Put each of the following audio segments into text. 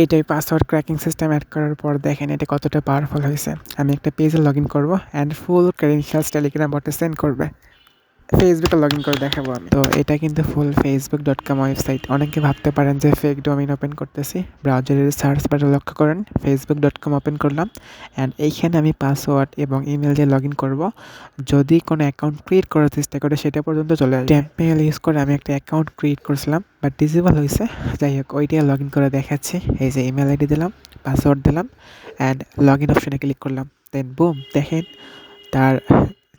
এইটাই password cracking system add করার পর দেখেন এটা কতটা পাওয়ারফুল হয়েছে। আমি একটা পেজে লগ ইন করব অ্যান্ড ফুল ক্রেডেনশিয়ালস টেলিগ্রাম বটে সেন্ড করবে। ফেসবুকে লগ ইন করে দেখাবো আমি। তো এটা কিন্তু full Facebook dot com website অনেকে ভাবতে পারেন যে ফেক ডোমিন ওপেন করতেছি। ব্রাউজারের সার্চ বারে লক্ষ্য করেন ফেসবুক ডট কম ওপেন করলাম। অ্যান্ড এইখানে আমি পাসওয়ার্ড এবং ইমেল দিয়ে লগ ইন করব। যদি কোনো অ্যাকাউন্ট ক্রিয়েট করার চেষ্টা করে, সেটা পর্যন্ত চলে আসবে। টেম্পমেল ইউজ করে আমি একটা অ্যাকাউন্ট ক্রিয়েট করছিলাম বাট ডিসেবল হয়েছে। যাই হোক ওইটা লগ ইন করে দেখাচ্ছি। এই যে ইমেল আইডি দিলাম পাসওয়ার্ড দিলাম অ্যান্ড লগ ইন অপশনে ক্লিক করলাম। দেন বুম দেখেন, তার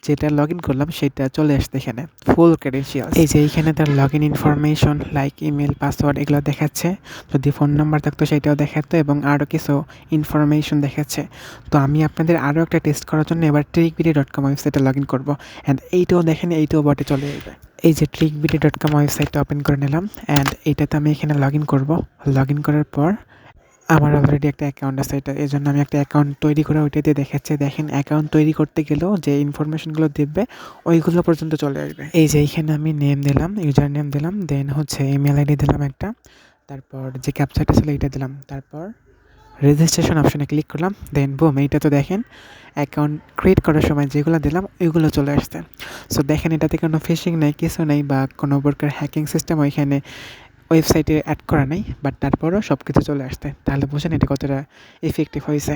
যেটা লগ ইন করলাম সেটা চলে আসছে এখানে ফুল ক্রেডেনশিয়াল এই যে এইখানে তার log in information like email password এগুলো দেখাচ্ছে। যদি ফোন নাম্বার থাকতো সেটাও দেখাতো এবং আরও কিছু ইনফরমেশন দেখাচ্ছে। তো আমি আপনাদের আরও একটা টেস্ট করার জন্য এবার ট্রিকবিডি ডট কম ওয়েবসাইটে লগ ইন করব। অ্যান্ড এইটাও দেখেন, এইটাও বটে চলে যাবে। এই যে ট্রিকবিডি ডট কম ওয়েবসাইটটা ওপেন করে নিলাম। অ্যান্ড এইটাতে আমি এখানে লগ ইন করব। লগ ইন করার পর আমার অলরেডি একটা অ্যাকাউন্ট আছে, এটা এই জন্য আমি একটা অ্যাকাউন্ট তৈরি করে ওইটা দিয়ে দেখাচ্ছে। দেখেন অ্যাকাউন্ট তৈরি করতে গেলেও যে ইনফরমেশনগুলো দেবে ওইগুলো পর্যন্ত চলে আসবে। এই যে এইখানে আমি নেম দিলাম ইউজার নেম দিলাম দেন হচ্ছে ইমেল আইডি দিলাম একটা, তারপর যে ক্যাপচারটা ছিল এইটা দিলাম, তারপর রেজিস্ট্রেশন অপশনে ক্লিক করলাম দেন বুম এইটা তো দেখেন অ্যাকাউন্ট ক্রিয়েট করার সময় যেগুলো দিলাম, ওইগুলো চলে আসছে। সো দেখেন, এটাতে কোনো ফিশিং নেই, কিছু নেই, বা কোনো প্রকার হ্যাকিং সিস্টেম ওইখানে ওয়েবসাইটে অ্যাড করা নেই বাট তারপরও সব কিছু চলে আসতে তাহলে বোঝেন এটা কতটা ইফেক্টিভ হয়েছে।